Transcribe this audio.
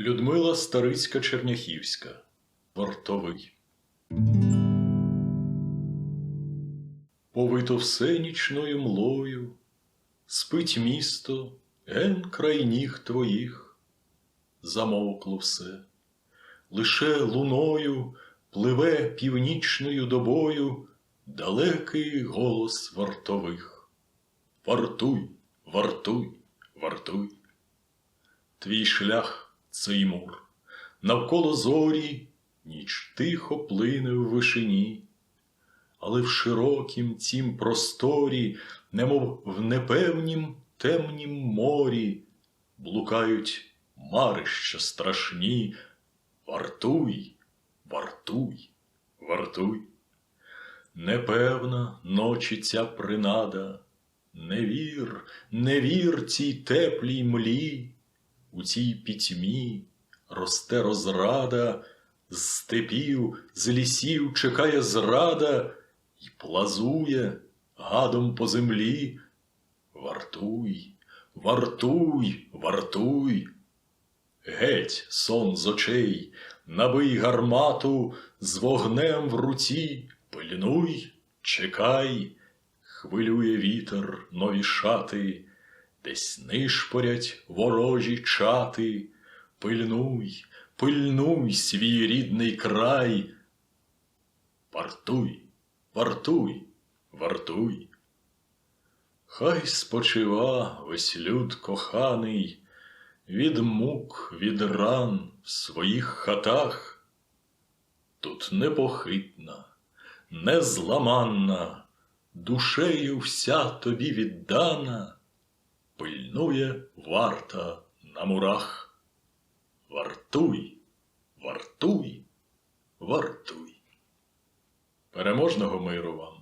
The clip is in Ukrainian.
Людмила Старицька Черняхівська. Вартовий. Повито все нічною млою, спить місто, ген край ніг твоїх. Замовкло все, лише луною пливе північною добою далекий голос вартових. Вартуй, вартуй, вартуй. Твій шлях цей мур, навколо зорі ніч тихо плине в вишині, але в широкім цім просторі, немов в непевнім темнім морі, блукають марища страшні. Вартуй, вартуй, вартуй. Непевна ночі ця принада, не вір, не вір цій теплій млі, у цій пітьмі росте розрада, з степів, з лісів чекає зрада і плазує гадом по землі. Вартуй, вартуй, вартуй. Геть, сон з очей, набий гармату з вогнем в руці, пильнуй, чекай, хвилює вітер нові шати, десь нишпорять ворожі чати, пильнуй, пильнуй свій рідний край. Вартуй, вартуй, вартуй. Хай спочива весь люд коханий від мук, від ран в своїх хатах. Тут непохитна, незламанна, душею вся тобі віддана, пильнує варта на мурах. Вартуй, вартуй, вартуй. Переможного миру вам!